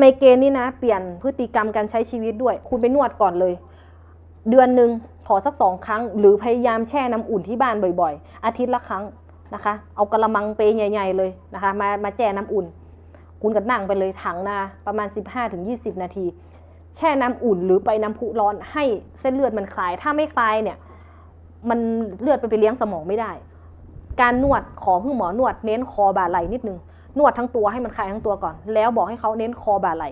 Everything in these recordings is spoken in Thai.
ไมเกรนนี่นะ เปลี่ยนพฤติกรรมการใช้ชีวิตด้วย คุณไปนวดก่อนเลย เดือนหนึ่งขอสักสองครั้ง หรือพยายามแช่น้ำอุ่นที่บ้านบ่อยๆ อาทิตย์ละครั้งนะคะ เอากระมังเปใหญ่ ๆเลยนะคะ มามาแช่น้ำอุ่น คุณก็นั่งไปเลยถังนาประมาณ 15-20 นาที แช่น้ำอุ่นหรือไปน้ำพุร้อนให้เส้นเลือดมันคลาย ถ้าไม่คลายเนี่ยมันเลือดมันไปเลี้ยงสมองไม่ได้ การนวดขอพึ่งหมอนวด เน้นคอบ่าไหล่นิดนึง นวดทั้งตัวให้มันคลายทั้งตัวก่อน แล้วบอกให้เขาเน้นคอบ่าไหล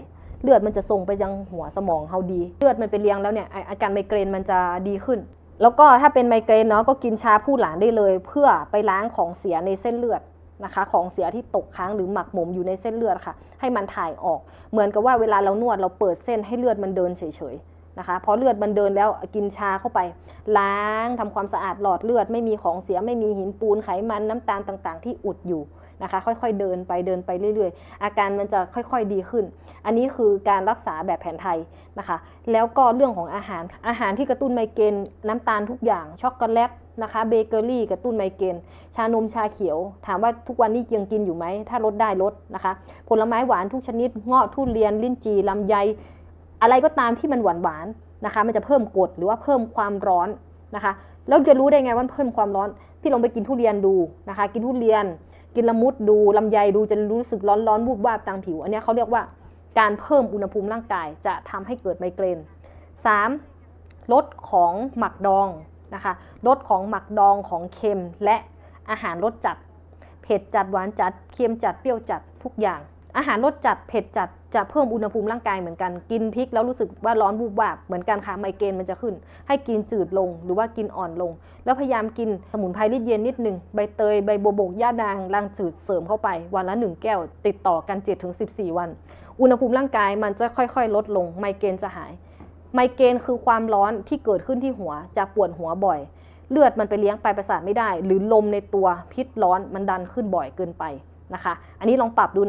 เลือดมันจะส่งไปยังหัวสมองเขาดี เลือดมันไปเลี้ยงแล้วเนี่ยอาการไมเกรนมันจะดีขึ้น แล้วก็ถ้าเป็นไมเกรนเนาะก็กินชาผู้หลานได้เลย เพื่อไปล้างของเสียในเส้นเลือดนะคะ ของเสียที่ตกค้างหรือหมักหมมอยู่ในเส้นเลือดค่ะ ให้มันถ่ายออก เหมือนกับว่าเวลาเรานวดเราเปิดเส้นให้เลือดมันเดินเฉยๆนะคะพอเลือดมันเดินแล้วกินชาเข้าไป ล้างทำความสะอาดหลอดเลือดไม่มีของเสียไม่มีหินปูนไขมันน้ำตาลต่าง ๆ ที่อุดอยู่ นะคะ ค่อยๆเดินไปเดินไปเรื่อยๆ อาการมันจะค่อยๆดีขึ้น อันนี้คือการรักษาแบบแผนไทยนะคะ แล้วก็เรื่องของอาหารอาหารที่กระตุ้นไมเกรนน้ำตาลทุกอย่างช็อกโกแลตนะคะเบเกอรี่กระตุ้นไมเกรนชานมชาเขียว ถามว่าทุกวันนี้ยังกินอยู่ไหม ถ้าลดได้ลดนะคะ ผลไม้หวานทุกชนิดเงาะทุเรียน ลิ้นจี่ลำไย อะไรก็ตามที่มันหวานหวานๆนะคะ มันจะเพิ่มกรดหรือว่าเพิ่มความร้อนนะคะแล้วจะรู้ได้ไงว่าเพิ่มความร้อน พี่ลองไปกินทุเรียนดูนะคะ กินทุเรียน กินละมุดดูลำไยดูจะรู้สึกร้อนร้อนวูบวาบตามผิว อันนี้เขาเรียกว่าการเพิ่มอุณหภูมิร่างกายจะทำให้เกิดไมเกรน 3. ลดของหมักดองนะคะลดของหมักดองของเค็มและอาหารรสจัด เผ็ดจัดหวานจัด เค็มจัดเปรี้ยวจัดทุกอย่าง อาหารรสจัดเผ็ดจัดจะเพิ่มอุณหภูมิร่างกายเหมือนกัน กินพริกแล้วรู้สึกว่าร้อนวูบวาบเหมือนกันค่ะไมเกรนมันจะขึ้น ให้กินจืดลงหรือว่ากินอ่อนลง แล้วพยายามกินสมุนไพรริดเย็นนิดหนึ่งใบเตยใบโบวบกย่าดางลางจืดเสริมเข้าไป วันละ 1 แก้ว ติดต่อกัน 7-14 วัน อุณหภูมิร่างกายมันจะค่อยๆ ลดลง ไมเกรนจะหาย ไมเกรนคือความร้อนที่เกิดขึ้นที่หัวจะปวดหัวบ่อย เลือดมันไปเลี้ยงปลายประสาทไม่ได้ หรือลมในตัวพิษร้อนมันดันขึ้นบ่อยเกินไปนะคะ อันนี้ลองปรับดูเนาะ